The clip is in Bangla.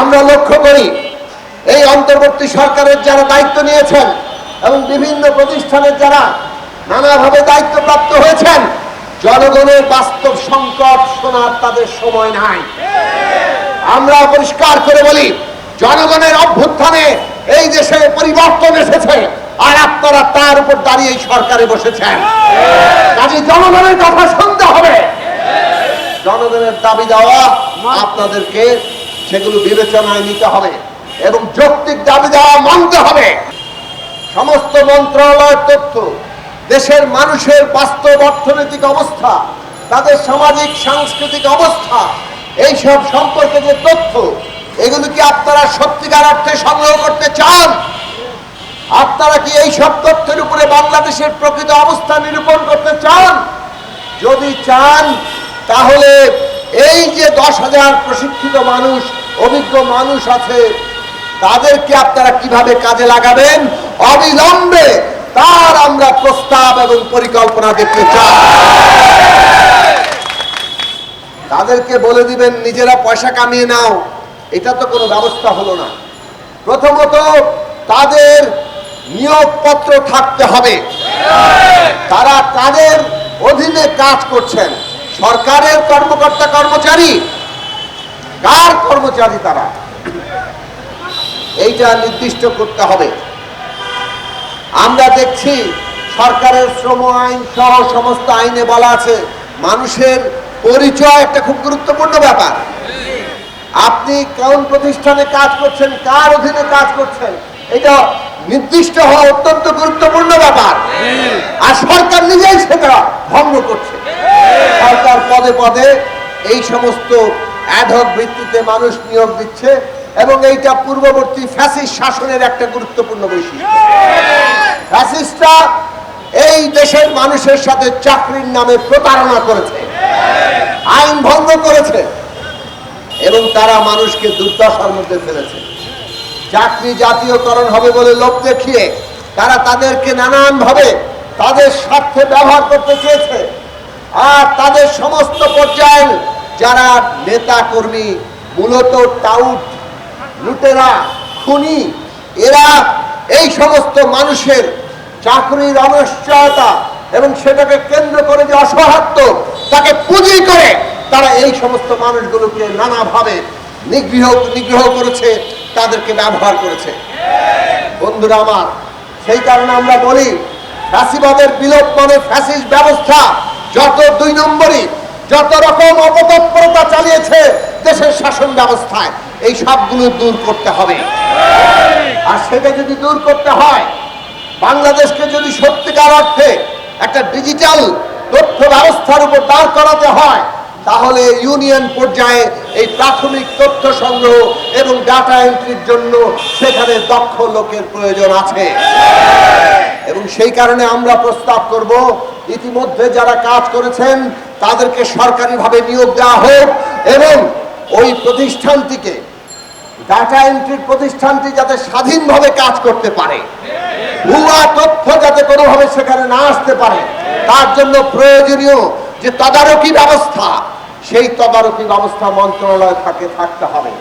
আমরা লক্ষ্য করি, এই অন্তর্বর্তী সরকারের যারা দায়িত্ব নিয়েছেন এবং বিভিন্ন প্রতিষ্ঠানের যারা নানাভাবে দায়িত্বপ্রাপ্ত হয়েছেন, জনগণের বাস্তব সংকট শোনার তাদের সময় নাই। আমরা পরিষ্কার করে বলি, জনগণের অভ্যুত্থানে এই দেশে পরিবর্তন এসেছে আর আপনারা তার উপর দাঁড়িয়ে সরকারে বসেছেন। কাজে জনগণের কথা শুনতে হবে। জনগণের দাবি দেওয়া আপনাদেরকে সেগুলো বিবেচনায় নিতে হবে এবং যৌক্তিক দাবি দেওয়া মানতে হবে। সমস্ত মন্ত্রণালয়ের তথ্য, দেশের মানুষের বাস্তব অর্থনৈতিক অবস্থা, তাদের সামাজিক, সাংস্কৃতিক অবস্থা এই সব সম্পর্কে যে তথ্য, এগুলো কি আপনারা সত্যিকার অর্থে সংগ্রহ করতে চান? আপনারা কি এই সব তথ্যের উপরে বাংলাদেশের প্রকৃত অবস্থা নিরূপণ করতে চান? যদি চান, তাহলে এই যে দশ হাজার প্রশিক্ষিত মানুষ অভিজ্ঞ মানুষ আছে, তাদেরকে আপনারা কীভাবে কাজে লাগাবেন? অবিলম্বে তার আমরা প্রস্তাব এবং পরিকল্পনা দেখতে চাই। তাদেরকে বলে দিবেন, নিজেরা পয়সা কামিয়ে নাও। এটা তো কোনো ব্যবস্থা হলো না। প্রথমত, তাদের নিয়োগপত্র থাকতে হবে। তারা তাদের অধীনে কাজ করছেন। সরকারের কর্মকর্তা কর্মচারী কার কর্মচারী তারা? এইটা নির্দিষ্ট করতে হবে। আমরা দেখছি সরকারের শ্রম আইন সহ সমস্ত আইনে বলা আছে, মানুষের পরিচয় একটা খুব গুরুত্বপূর্ণ ব্যাপার। আপনি কোন প্রতিষ্ঠানে কাজ করছেন, কার অধীনে কাজ করছেন, এটা নির্দিষ্ট হওয়া অত্যন্ত গুরুত্বপূর্ণ ব্যাপার। আর সরকার নিজেই সেটা ভঙ্গ করছে। সরকার পদে পদে এই সমস্ত অ্যাডহক ভিত্তিতে মানুষ নিয়োগ দিচ্ছে এবং এইটা পূর্ববর্তী ফ্যাসিস্ট শাসনের একটা গুরুত্বপূর্ণ বৈশিষ্ট্য। এই দেশের মানুষের সাথে চাকরির নামে প্রতারণা করেছে, আইন ভঙ্গ করেছে এবং তারা মানুষকে দুর্দশার মধ্যে ফেলেছে। চাকরি জাতীয়করণ হবে বলে লোক দেখিয়ে তারা তাদেরকে নানান ভাবে তাদের স্বার্থে ব্যবহার করতে চেয়েছে। আর তাদের সমস্ত পর্যায়ে যারা নেতা কর্মী, মূলত টাউট, লুটেরা, খুনি, এরা এই সমস্ত মানুষের চাকরির অনিশ্চয়তা এবং সেটাকে কেন্দ্র করে যে অসহাত্ম তাকে পুঁজি করে তারা এই সমস্ত মানুষগুলোকে নানাভাবে নিগৃহ নিগ্রহ করেছে, তাদেরকে ব্যবহার করেছে। বন্ধুরা আমার, সেই কারণে আমরা বলি, ফ্যাসিবাদের বিলোপ মানে ফ্যাসিস্ট ব্যবস্থা, যত দুই নম্বরই যত রকম অপতৎপরতা চালিয়েছে দেশের শাসন ব্যবস্থায়, এই সবগুলো দূর করতে হবে। আর সেটা যদি দূর করতে হয়, বাংলাদেশকে যদি সত্যিকার অর্থে একটা ডিজিটাল তথ্য ব্যবস্থার উপর দাঁড় করাতে হয় তাহলে ইউনিয়ন পর্যায়ে এই প্রাথমিক তথ্য সংগ্রহ এবং ডাটা এন্ট্রির জন্য সেখানে দক্ষ লোকের প্রয়োজন আছে। এবং সেই কারণে আমরা প্রস্তাব করব, ইতিমধ্যে যারা কাজ করেছেন, তাদেরকে সরকারিভাবে নিয়োগ দেওয়া হোক এবং ওই প্রতিষ্ঠানটিকে, ডাটা এন্ট্রির প্রতিষ্ঠানটি যাতে স্বাধীনভাবে কাজ করতে পারে, ভুয়া তথ্য যাতে কোনোভাবে সেখানে না আসতে পারে, তার জন্য প্রয়োজনীয় যে তদারকি ব্যবস্থা সেই তদারকি অবস্থা মন্ত্রণালয় থাকে থাকতে হবে।